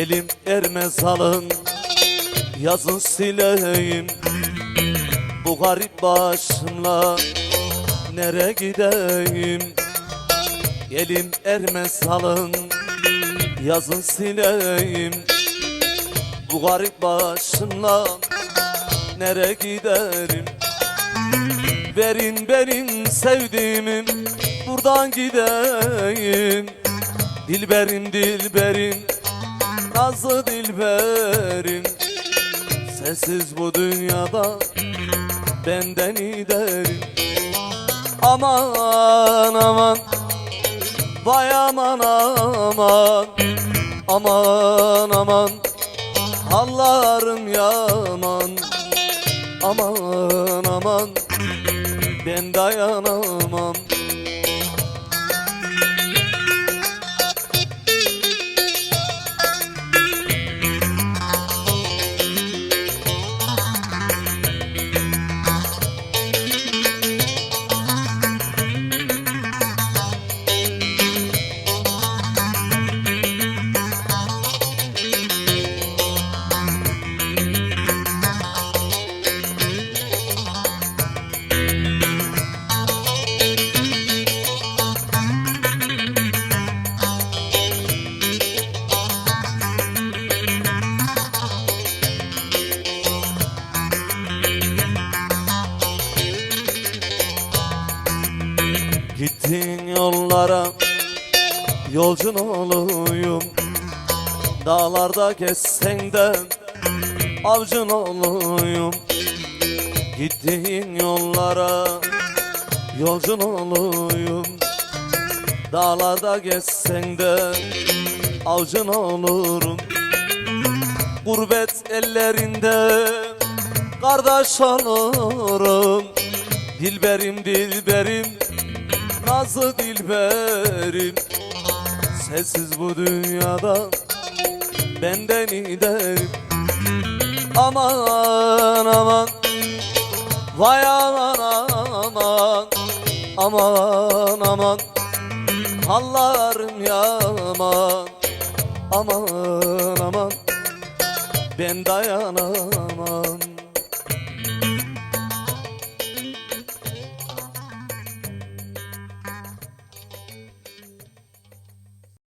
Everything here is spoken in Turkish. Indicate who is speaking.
Speaker 1: Elim ermez alın Yazın sileyim. Bu garip başımla Nere gideyim? Elim ermez alın Yazın sileyim. Bu garip başımla Nere giderim? Verin benim sevdiğimim Buradan gideyim. Dilberim dilberim Nazlı dilberim. Sensiz bu dünyada Benden giderim Aman aman. Vay aman aman. Aman aman. Hallarım yaman. Aman aman. Ben dayanamam Gittiğin yollara Yolcun olayım Dağlarda gezsen de Avcın olayım Gittiğin yollara Yolcun olayım Dağlarda gezsen de Avcın olurum. Gurbet ellerinde Kardeş olurum. Dilberim dilberim Nazlı dilberim. Sensiz bu dünyada Benden giderim Aman aman. Vay aman aman. Aman aman. Hallarım yaman. Aman aman. Ben dayanamam